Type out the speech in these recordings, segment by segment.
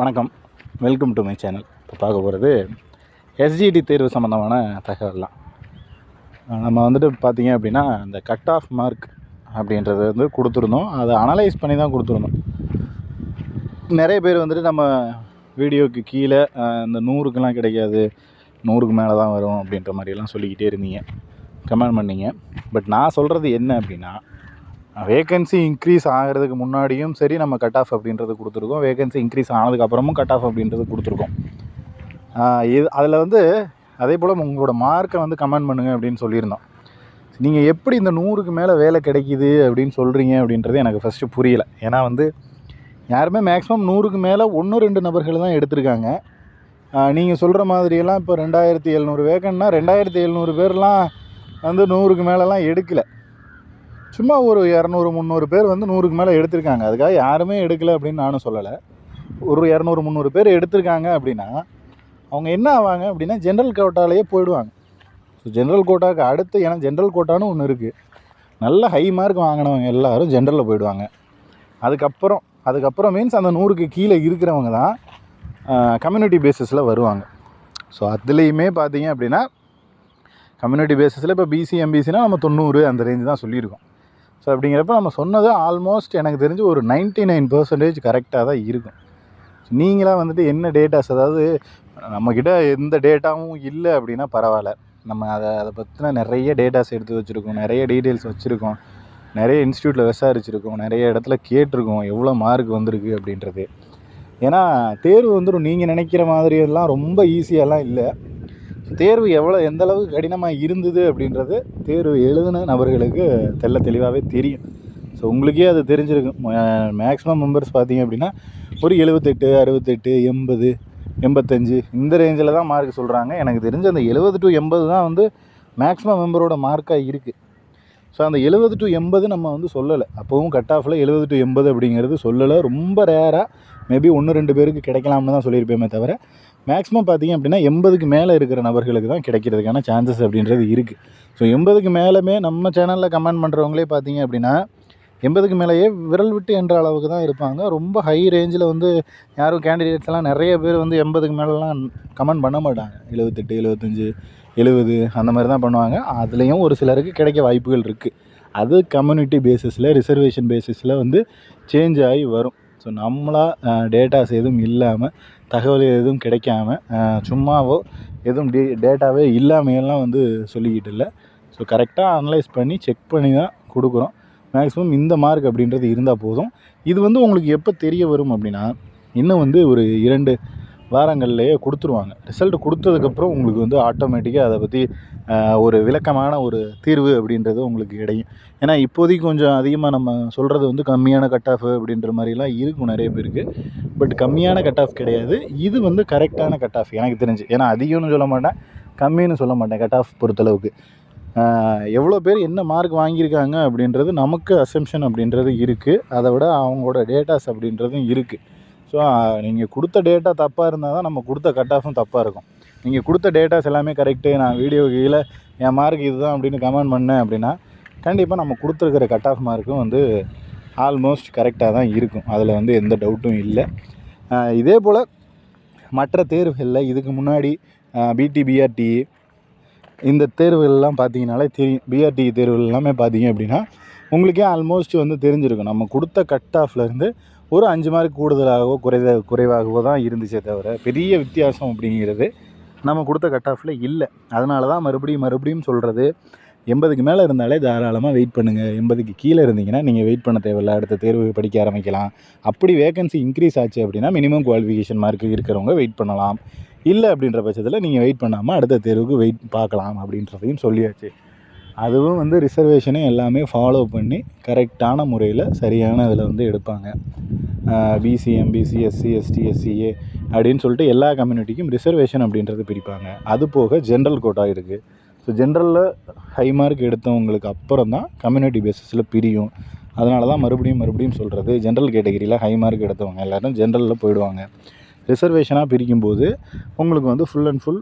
வணக்கம். Welcome to my channel இப்போ பார்க்க போகிறது எஸ்ஜிடி தேர்வு சம்மந்தமான தகவல்லாம். நம்ம வந்துட்டு பார்த்தீங்க அப்படின்னா இந்த கட் ஆஃப் மார்க் அப்படின்றது வந்து கொடுத்துருந்தோம். அதை அனலைஸ் பண்ணி தான் கொடுத்துருந்தோம். நிறைய பேர் வந்துட்டு நம்ம வீடியோக்கு கீழே இந்த நூறுக்கெலாம் கிடைக்காது நூறுக்கு மேலே தான் வரும் அப்படின்ற மாதிரியெல்லாம் சொல்லிக்கிட்டே இருந்தீங்க. கமெண்ட் பண்ணீங்க. பட் நான் சொல்கிறது என்ன அப்படின்னா வேகன்சி இன்க்ரீஸ் ஆகிறதுக்கு முன்னாடியும் சரி நம்ம கட் ஆஃப் அப்படின்றது கொடுத்துருக்கோம். வேகன்சி இன்க்ரீஸ் ஆனதுக்கப்புறமும் கட் ஆஃப் அப்படின்றது கொடுத்துருக்கோம். இது அதில் வந்து அதே போல் உங்களோட மார்க்கை வந்து கமெண்ட் பண்ணுங்கள் அப்படின்னு சொல்லியிருந்தோம். நீங்கள் எப்படி இந்த நூறுக்கு மேலே வேலை கிடைக்கிது அப்படின்னு சொல்கிறீங்க அப்படின்றது எனக்கு ஃபஸ்ட்டு புரியல. ஏன்னா வந்து யாருமே மேக்ஸிமம் நூறுக்கு மேலே ஒன்று ரெண்டு நபர்கள் தான் எடுத்திருக்காங்க. நீங்கள் சொல்கிற மாதிரியெல்லாம் இப்போ ரெண்டாயிரத்தி எழுநூறு வேகன்னா ரெண்டாயிரத்தி எழுநூறு பேர்லாம் வந்து நூறுக்கு மேலெலாம் எடுக்கலை. சும்மா ஒரு இரநூறு முந்நூறு பேர் வந்து நூறுக்கு மேலே எடுத்திருக்காங்க. அதுக்காக யாருமே எடுக்கலை அப்படின்னு நானும் சொல்லலை. ஒரு இரநூறு முந்நூறு பேர் எடுத்திருக்காங்க அப்படின்னா அவங்க என்ன ஆவாங்க அப்படின்னா ஜென்ரல் கோட்டாலேயே போயிடுவாங்க. ஸோ ஜென்ரல் கோட்டாவுக்கு அடுத்து ஏன்னா ஜென்ரல் கோட்டான்னு ஒன்று இருக்குது நல்ல ஹை மார்க் வாங்கினவங்க எல்லோரும் ஜென்ரலில் போயிடுவாங்க. அதுக்கப்புறம் அதுக்கப்புறம் மீன்ஸ் அந்த நூறுக்கு கீழே இருக்கிறவங்க தான் கம்யூனிட்டி பேசிஸில் வருவாங்க. ஸோ அதுலேயுமே பார்த்தீங்க அப்படின்னா கம்யூனிட்டி பேசிஸில் இப்போ பிசி எம்பிசினா நம்ம தொண்ணூறு அந்த ரேஞ்சு தான் சொல்லியிருக்கோம். ஸோ அப்படிங்கிறப்ப நம்ம சொன்னது ஆல்மோஸ்ட் எனக்கு தெரிஞ்சு ஒரு 99% நைன் பர்சன்டேஜ் கரெக்டாக தான் இருக்கும். நீங்களாக வந்துட்டு என்ன டேட்டாஸ் அதாவது நம்மக்கிட்ட எந்த டேட்டாவும் இல்லை அப்படின்னா பரவாயில்ல. நம்ம அதை அதை பற்றின நிறைய டேட்டாஸ் எடுத்து வச்சுருக்கோம் நிறைய டீட்டெயில்ஸ் வச்சுருக்கோம். நிறைய இன்ஸ்டியூட்டில் விசாரிச்சிருக்கோம் நிறைய இடத்துல கேட்டிருக்கோம் எவ்வளோ மார்க் வந்திருக்கு அப்படின்றது. ஏன்னா தேர்வு வந்துடும் நீங்கள் நினைக்கிற மாதிரியெல்லாம் ரொம்ப ஈஸியாலாம் இல்லை. தேர்வு எவ்வளோ எந்த அளவுக்கு கடினமாக இருந்தது அப்படின்றது தேர்வு எழுதின நபர்களுக்கு தெள்ள தெளிவாகவே தெரியும். ஸோ உங்களுக்கே அது தெரிஞ்சிருக்கும். மேக்ஸிமம் மெம்பர்ஸ் பார்த்தீங்க அப்படின்னா ஒரு எழுபத்தெட்டு அறுபத்தெட்டு எண்பது எண்பத்தஞ்சு இந்த ரேஞ்சில் தான் மார்க் சொல்கிறாங்க எனக்கு தெரிஞ்ச அந்த எழுபது டு எண்பது தான் வந்து மேக்ஸிமம் மெம்பரோட மார்க்காக இருக்குது ஸோ அந்த எழுபது டு எண்பது நம்ம வந்து சொல்லலை. அப்போவும் கட் ஆஃபில் எழுபது டு எண்பது அப்படிங்கிறது சொல்லலை. ரொம்ப ரேராக மேபி ஒன்று ரெண்டு பேருக்கு கிடைக்கலாம்னு தான் சொல்லியிருப்பேமே தவிர மேக்ஸிமம் பார்த்தீங்க அப்படின்னா எண்பதுக்கு மேலே இருக்கிற நபர்களுக்கு தான் கிடைக்கிறதுக்கான சான்சஸ் அப்படின்றது இருக்குது ஸோ எண்பதுக்கு மேலுமே நம்ம சேனலில் கமெண்ட் பண்ணுறவங்களே பார்த்தீங்க அப்படின்னா எண்பதுக்கு மேலேயே விரல் விட்டு என்ற அளவுக்கு தான் இருப்பாங்க. ரொம்ப ஹை ரேஞ்சில் வந்து யாரும் கேண்டிடேட்ஸ் எல்லாம் நிறைய பேர் வந்து எண்பதுக்கு மேலெலாம் கமெண்ட் பண்ண மாட்டாங்க. எழுபத்தெட்டு எழுபத்தஞ்சு எழுபது அந்த மாதிரி தான் பண்ணுவாங்க. அதுலேயும் ஒரு சிலருக்கு கிடைக்க வாய்ப்புகள் இருக்குது அது கம்யூனிட்டி பேசிஸில் ரிசர்வேஷன் பேசிஸில் வந்து சேஞ்ச் ஆகி வரும். ஸோ நம்மளாக டேட்டாஸ் எதுவும் இல்லாமல் தகவல் எதுவும் கிடைக்காம சும்மாவோ எதுவும் டே டேட்டாவே இல்லாமையெல்லாம் வந்து சொல்லிக்கிட்டு இல்லை. ஸோ கரெக்டாக அனலைஸ் பண்ணி செக் பண்ணி தான் கொடுக்குறோம். மேக்ஸிமம் இந்த மார்க் அப்படின்றது இருந்தால் போதும். இது வந்து உங்களுக்கு எப்போ தெரிய வரும் அப்படின்னா இன்னும் வந்து ஒரு இரண்டு வாரங்கள்லேயே கொடுத்துருவாங்க. ரிசல்ட் கொடுத்ததுக்கப்புறம் உங்களுக்கு வந்து ஆட்டோமேட்டிக்காக அதை பற்றி ஒரு விளக்கமான ஒரு தீர்வு அப்படின்றது உங்களுக்கு கிடையும். ஏன்னா இப்போதைக்கு கொஞ்சம் அதிகமாக நம்ம சொல்கிறது வந்து கம்மியான கட் ஆஃப் அப்படின்ற மாதிரிலாம் இருக்கும் நிறைய பேருக்கு. பட் கம்மியான கட் ஆஃப் கிடையாது. இது வந்து கரெக்டான கட் ஆஃப் எனக்கு தெரிஞ்சு. ஏன்னா அதிகம்னு சொல்ல மாட்டேன். கம்மின்னு சொல்ல மாட்டேன். கட் ஆஃப் பொறுத்தளவுக்கு. எவ்வளோ பேர் என்ன மார்க் வாங்கியிருக்காங்க அப்படின்றது நமக்கு அசம்ஷன் அப்படின்றது இருக்குது அதை விட அவங்களோட டேட்டாஸ் அப்படின்றதும் இருக்குது ஸோ நீங்கள் கொடுத்த டேட்டா தப்பாக இருந்தால் தான் நம்ம கொடுத்த கட் ஆஃபும் தப்பாக இருக்கும். நீங்கள் கொடுத்த டேட்டாஸ் எல்லாமே கரெக்டு நான் வீடியோ கீழே என் மார்க் இதுதான் அப்படின்னு கமெண்ட் பண்ணேன் அப்படின்னா கண்டிப்பாக நம்ம கொடுத்துருக்கிற கட் ஆஃப் மார்க்கும் வந்து ஆல்மோஸ்ட் கரெக்டாக தான் இருக்கும். அதில் வந்து எந்த டவுட்டும் இல்லை. இதே போல் மற்ற தேர்வுகளில் இதுக்கு முன்னாடி பிடிபிஆர்டி இந்த தேர்வுகள்லாம் பார்த்தீங்கனாலே தெரியும் பிஆர்டி தேர்வுகள் எல்லாமே பார்த்தீங்க அப்படின்னா உங்களுக்கே ஆல்மோஸ்ட் வந்து தெரிஞ்சிருக்கும். நம்ம கொடுத்த கட் ஆஃப்லேருந்து ஒரு அஞ்சு மார்க் கூடுதலாகவோ குறைத குறைவாகவோ தான் இருந்துச்சே தவிர பெரிய வித்தியாசம் அப்படிங்கிறது நம்ம கொடுத்த கட் ஆஃபில் இல்லை. அதனால தான் மறுபடியும் மறுபடியும் சொல்கிறது எண்பதுக்கு மேலே இருந்தாலே தாராளமாக வெயிட் பண்ணுங்கள் எண்பதுக்கு கீழே இருந்தீங்கன்னா நீங்கள் வெயிட் பண்ண தேவையில்ல. அடுத்த தேர்வு படிக்க ஆரம்பிக்கலாம். அப்படி வேகன்சி இன்க்ரீஸ் ஆச்சு அப்படின்னா மினிமம் குவாலிஃபிகேஷன் மார்க்கு இருக்கிறவங்க வெயிட் பண்ணலாம். இல்லை அப்படின்ற பட்சத்தில் நீங்கள் வெயிட் பண்ணாமல் அடுத்த தேர்வுக்கு வெயிட் பார்க்கலாம் அப்படின்றதையும் சொல்லியாச்சு. அதுவும் வந்து ரிசர்வேஷனே எல்லாமே ஃபாலோ பண்ணி கரெக்டான முறையில் சரியான இதில் வந்து எடுப்பாங்க. BC MBC SC ST SCA அப்படின்னு சொல்லிட்டு எல்லா கம்யூனிட்டிக்கும் ரிசர்வேஷன் அப்படின்றது பிரிப்பாங்க. அது போக ஜென்ரல் கோட்டா இருக்குது ஸோ ஜென்ரலில் ஹை மார்க் எடுத்தவங்களுக்கு அப்புறம் தான் கம்யூனிட்டி பேசிஸில் பிரியும். அதனால தான் மறுபடியும் மறுபடியும் சொல்கிறது ஜென்ரல் கேட்டகரியில் ஹை மார்க் எடுத்தவங்க எல்லோரும் ஜென்ரலில் போயிடுவாங்க. ரிசர்வேஷனாக பிரிக்கும்போது உங்களுக்கு வந்து ஃபுல் அண்ட் ஃபுல்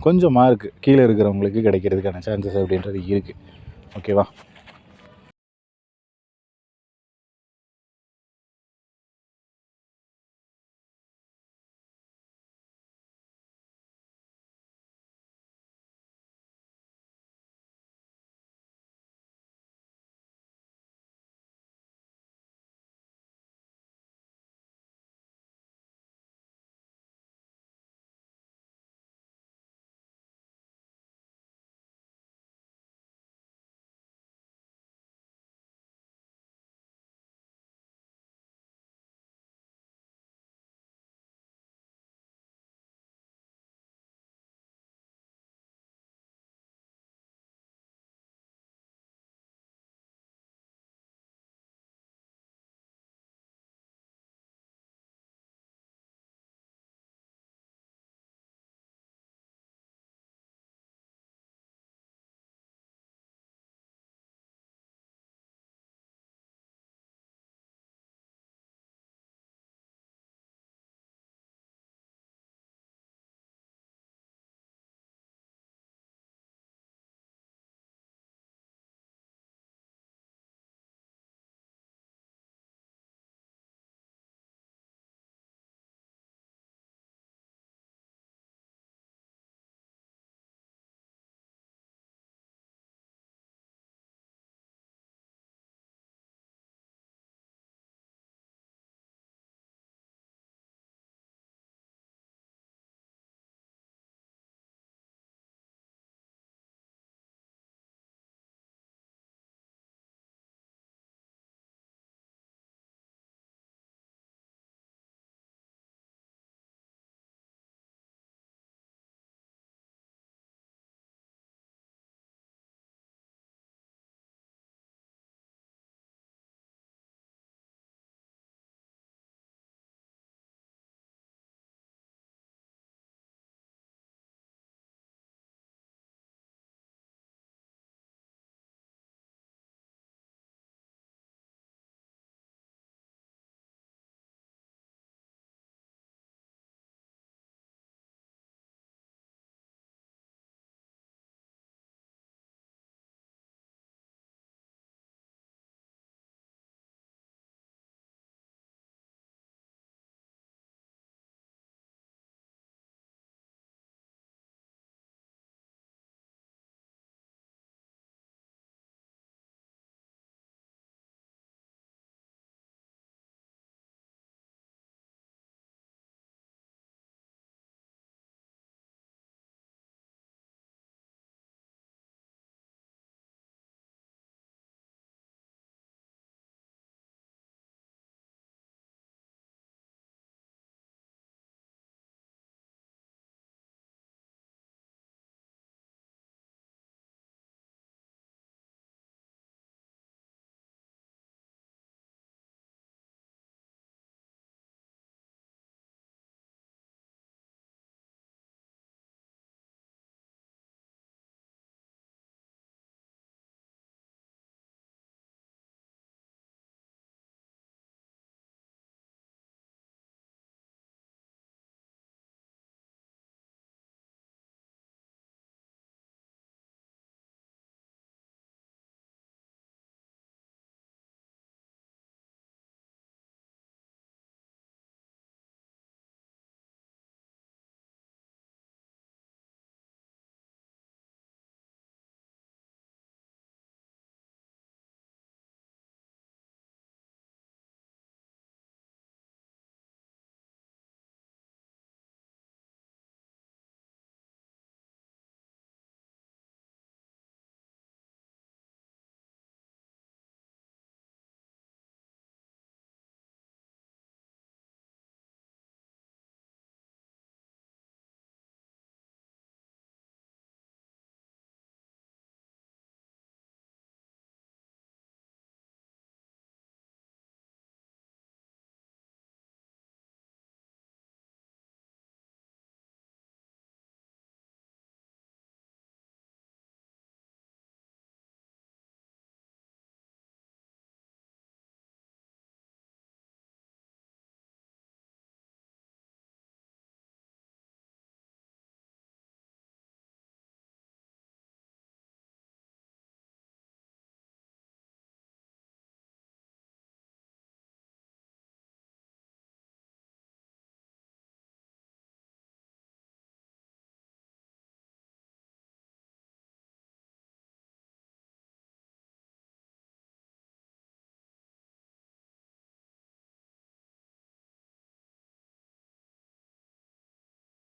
கொஞ்சம் மார்க் கீழே இருக்கிறவங்களுக்கு கிடைக்கிறதுக்கான சான்சஸ் அப்படின்றது இருக்குது ஓகேவா